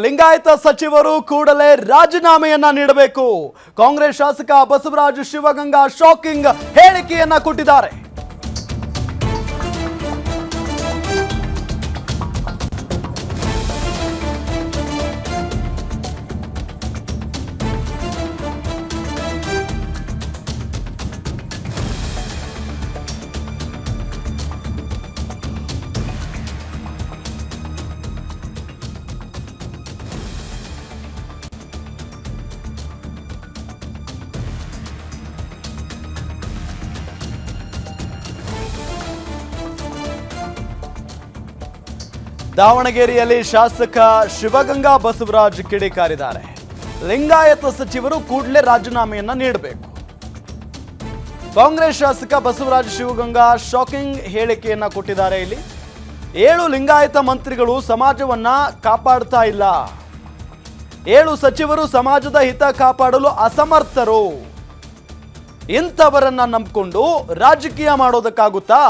ಲಿಂಗಾಯತ ಸಚಿವರು ಕೂಡಲೇ ರಾಜೀನಾಮೆಯನ್ನ ನೀಡಬೇಕು. ಕಾಂಗ್ರೆಸ್ ಶಾಸಕ ಬಸವರಾಜ ಶಿವಗಂಗಾ ಶಾಕಿಂಗ್ ಹೇಳಿಕೆಯನ್ನ ಕೊಟ್ಟಿದ್ದಾರೆ. ದಾವಣಗೆರೆಯಲ್ಲಿ ಶಾಸಕ ಶಿವಗಂಗಾ ಬಸವರಾಜ್ ಕಿಡಿಕಾರಿದ್ದಾರೆ. ಲಿಂಗಾಯತ ಸಚಿವರು ಕೂಡಲೇ ರಾಜೀನಾಮೆಯನ್ನ ನೀಡಬೇಕು. ಕಾಂಗ್ರೆಸ್ ಶಾಸಕ ಬಸವರಾಜ್ ಶಿವಗಂಗಾ ಶಾಕಿಂಗ್ ಹೇಳಿಕೆಯನ್ನ ಕೊಟ್ಟಿದ್ದಾರೆ ಇಲ್ಲಿ. ಏಳು ಲಿಂಗಾಯತ ಮಂತ್ರಿಗಳು ಸಮಾಜವನ್ನ ಕಾಪಾಡ್ತಾ ಇಲ್ಲ. ಏಳು ಸಚಿವರು ಸಮಾಜದ ಹಿತ ಕಾಪಾಡಲು ಅಸಮರ್ಥರು. ಇಂಥವರನ್ನ ನಂಬಿಕೊಂಡು ರಾಜಕೀಯ ಮಾಡೋದಕ್ಕಾಗುತ್ತಾ?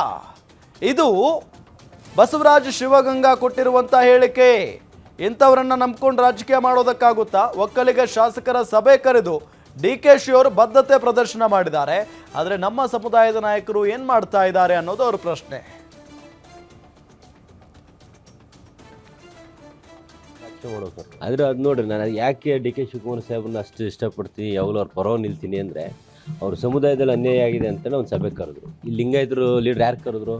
ಇದು ಬಸವರಾಜ ಶಿವಗಂಗಾ ಕೊಟ್ಟಿರುವಂಥ ಹೇಳಿಕೆ. ಇಂಥವರನ್ನ ನಂಬ್ಕೊಂಡು ರಾಜಕೀಯ ಮಾಡೋದಕ್ಕಾಗುತ್ತಾ ಒಕ್ಕಲಿಗ ಶಾಸಕರ ಸಭೆ ಕರೆದು ಡಿ ಕೆ ಶಿ ಅವರು ಬದ್ಧತೆ ಪ್ರದರ್ಶನ ಮಾಡಿದ್ದಾರೆ. ಆದರೆ ನಮ್ಮ ಸಮುದಾಯದ ನಾಯಕರು ಏನು ಮಾಡ್ತಾ ಇದ್ದಾರೆ ಅನ್ನೋದು ಅವ್ರ ಪ್ರಶ್ನೆ. ಆದ್ರೆ ಅದು ನೋಡ್ರಿ, ನಾನು ಯಾಕೆ ಡಿ ಕೆ ಶಿವಕುಮಾರ್ ಸಾಹೇಬ್ರನ್ನ ಅಷ್ಟು ಇಷ್ಟಪಡ್ತೀನಿ, ಯಾವಾಗಲೂ ಅವ್ರ ಪರವಾಗಿ ನಿಲ್ತೀನಿ ಅಂದರೆ ಅವ್ರ ಸಮುದಾಯದಲ್ಲಿ ಅನ್ಯಾಯ ಆಗಿದೆ ಅಂತ ಒಂದು ಸಭೆ ಕರೆದ್ರು. ಈ ಲಿಂಗಾಯತರು ಲೀಡರ್ ಯಾರು ಕರೆದ್ರು?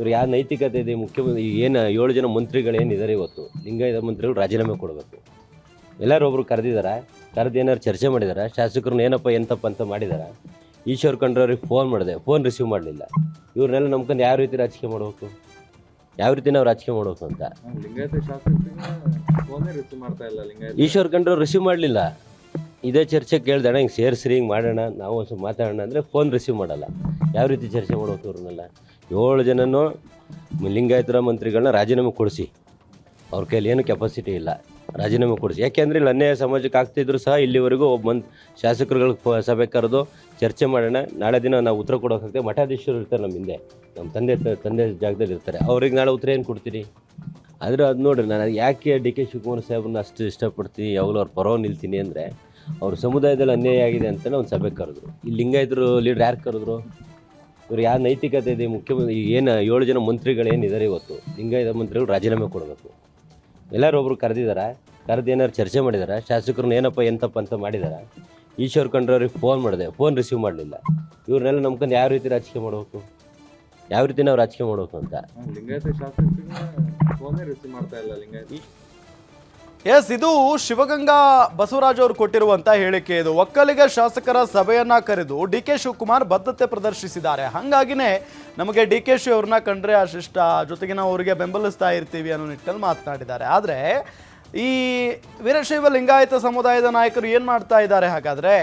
ಇವ್ರು ಯಾವ ನೈತಿಕತೆ ಇದೆ ಮುಖ್ಯಮಂತ್ರಿ ಈಗ ಏನು ಏಳು ಜನ ಮಂತ್ರಿಗಳೇನಿದ್ದಾರೆ ಇವತ್ತು ಲಿಂಗಾಯತ ಮಂತ್ರಿಗಳು ರಾಜೀನಾಮೆ ಕೊಡಬೇಕು. ಎಲ್ಲರೂ ಒಬ್ರು ಕರೆದಿದ್ದಾರೆ ಕರೆದು ಏನಾರು ಚರ್ಚೆ ಮಾಡಿದಾರೆ? ಶಾಸಕರನ್ನ ಏನಪ್ಪ ಎಂತಪ್ಪ ಅಂತ ಮಾಡಿದಾರೆ? ಈಶ್ವರ್ ಖಂಡ್ರವ್ರಿಗೆ ಫೋನ್ ಮಾಡಿದೆ ಫೋನ್ ರಿಸೀವ್ ಮಾಡಲಿಲ್ಲ. ಇವ್ರನ್ನೆಲ್ಲ ನಂಬ್ಕೊಂಡು ಯಾವ ರೀತಿ ರಾಜಕೀಯ ಮಾಡಬೇಕು? ಯಾವ ರೀತಿ ನಾವು ರಾಜಕೀಯ ಮಾಡಬೇಕು ಅಂತ? ಈಶ್ವರ್ ಖಂಡ್ರವ್ರು ರಿಸೀವ್ ಮಾಡಲಿಲ್ಲ. ಇದೇ ಚರ್ಚೆ ಕೇಳ್ದಣ ಹಿಂಗೆ ಸೇರಿಸ್ರಿ, ಹಿಂಗೆ ಮಾಡೋಣ, ನಾವು ಒಂದು ಸ್ವಲ್ಪ ಮಾತಾಡೋಣ ಅಂದರೆ ಫೋನ್ ರಿಸೀವ್ ಮಾಡಲ್ಲ. ಯಾವ ರೀತಿ ಚರ್ಚೆ ಮಾಡೋದು ಇವ್ರನ್ನೆಲ್ಲ? ಏಳು ಜನನೂ ಲಿಂಗಾಯತರ ಮಂತ್ರಿಗಳನ್ನ ರಾಜೀನಾಮೆ ಕೊಡಿಸಿ. ಅವ್ರ ಕೈಲಿ ಏನು ಕೆಪಾಸಿಟಿ ಇಲ್ಲ. ರಾಜೀನಾಮೆ ಕೊಡಿಸಿ. ಯಾಕೆಂದ್ರೆ ಇಲ್ಲಿ ಅನ್ಯಾಯ ಸಮಾಜಕ್ಕೆ ಆಗ್ತಿದ್ರು ಸಹ ಇಲ್ಲಿವರೆಗೂ ಒಬ್ಬ ಮಂತ್ ಶಾಸಕರುಗಳಿಗೆ ಸಭೆ ಕರೆದು ಚರ್ಚೆ ಮಾಡೋಣ, ನಾಳೆ ದಿನ ನಾವು ಉತ್ತರ ಕೊಡೋಕ್ಕಾಗ್ತದೆ ಮಠಾಧೀಶರು ಇರ್ತಾರೆ ನಮ್ಮ ಹಿಂದೆ. ನಮ್ಮ ತಂದೆ ತಂದೆ ಜಾಗದಲ್ಲಿ ಇರ್ತಾರೆ. ಅವ್ರಿಗೆ ನಾಳೆ ಉತ್ತರ ಏನು ಕೊಡ್ತೀರಿ? ಆದರೆ ಅದು ನೋಡ್ರಿ, ನಾನು ಯಾಕೆ ಡಿ ಕೆ ಶಿವಕುಮಾರ್ ಸಾಹೇಬ್ರನ್ನ ಅಷ್ಟು ಇಷ್ಟಪಡ್ತೀನಿ, ಯಾವಾಗಲೂ ಅವ್ರ ಪರವಾಗಿ ನಿಲ್ತೀನಿ ಅಂದರೆ ಅವ್ರ ಸಮುದಾಯದಲ್ಲಿ ಅನ್ಯಾಯ ಆಗಿದೆ ಅಂತಲೇ ಒಂದು ಸಭೆ ಕರೆದ್ರು. ಈ ಲಿಂಗಾಯತರು ಲೀಡರ್ ಯಾರು ಕರೆದ್ರು? ಇವ್ರು ಯಾರು ನೈತಿಕತೆ ಇದೆ? ಮುಖ್ಯಮಂತ್ರಿ ಈಗ ಏನು ಏಳು ಜನ ಮಂತ್ರಿಗಳೇನಿದ್ದಾರೆ ಇವತ್ತು? ಲಿಂಗಾಯತ ಮಂತ್ರಿಗಳು ರಾಜೀನಾಮೆ ಕೊಡಬೇಕು. ಎಲ್ಲರೂ ಒಬ್ರು ಕರೆದಿದ್ದಾರೆ ಕರೆದು ಏನಾರು ಚರ್ಚೆ ಮಾಡಿದ್ದಾರೆ ಶಾಸಕರನ್ನ ಏನಪ್ಪ ಎಂತಪ್ಪ ಅಂತ ಮಾಡಿದ್ದಾರೆ ಈಶ್ವರ್ ಖಂಡ್ರವ್ರಿಗೆ ಫೋನ್ ಮಾಡಿದೆ. ಫೋನ್ ರಿಸೀವ್ ಮಾಡಲಿಲ್ಲ. ಇವ್ರನ್ನೆಲ್ಲ ನಂಬ್ಕೊಂಡು ಯಾವ ರೀತಿ ರಾಜಕೀಯ ಮಾಡಬೇಕು? ಯಾವ ರೀತಿ ನಾವು ರಾಜಕೀಯ ಮಾಡಬೇಕು ಅಂತ? ಲಿಂಗಾಯತ ಶಾಸಕರಿಗೆ ಫೋನೇ ರಿಸೀವ್ ಮಾಡ್ತಾ ಇಲ್ಲ ಲಿಂಗಾಯತ. ಎಸ್, ಇದು ಶಿವಗಂಗಾ ಬಸವರಾಜ್ ಅವರು ಕೊಟ್ಟಿರುವಂತ ಹೇಳಿಕೆ ಇದು. ಒಕ್ಕಲಿಗ ಶಾಸಕರ ಸಭೆಯನ್ನ ಕರೆದು ಡಿ ಕೆ ಶಿವಕುಮಾರ್ ಬದ್ಧತೆ ಪ್ರದರ್ಶಿಸಿದ್ದಾರೆ. ಹಂಗಾಗಿನೇ ನಮಗೆ ಡಿ ಕೆ ಶಿ ಅವ್ರನ್ನ ಕಂಡ್ರೆ ಅಶಿಷ್ಟ ಜೊತೆಗೆ ನಾವು ಅವರಿಗೆ ಬೆಂಬಲಿಸ್ತಾ ಇರ್ತೀವಿ ಅನ್ನೋ ನಿಟ್ಟಲ್ಲಿ ಮಾತನಾಡಿದ್ದಾರೆ. ಆದರೆ ಈ ವೀರಶೈವ ಲಿಂಗಾಯತ ಸಮುದಾಯದ ನಾಯಕರು ಏನು ಮಾಡ್ತಾ ಇದ್ದಾರೆ? ಹಾಗಾದ್ರೆ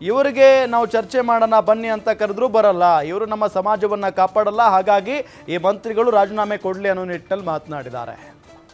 ಇವರಿಗೆ ನಾವು ಚರ್ಚೆ ಮಾಡೋಣ, ಬನ್ನಿ ಅಂತ ಕರೆದ್ರೂ ಬರಲ್ಲ. ಇವರು ನಮ್ಮ ಸಮಾಜವನ್ನ ಕಾಪಾಡಲ್ಲ. ಹಾಗಾಗಿ ಈ ಮಂತ್ರಿಗಳು ರಾಜೀನಾಮೆ ಕೊಡಲಿ ಅನ್ನೋ ನಿಟ್ಟಿನಲ್ಲಿ ಮಾತನಾಡಿದ್ದಾರೆ.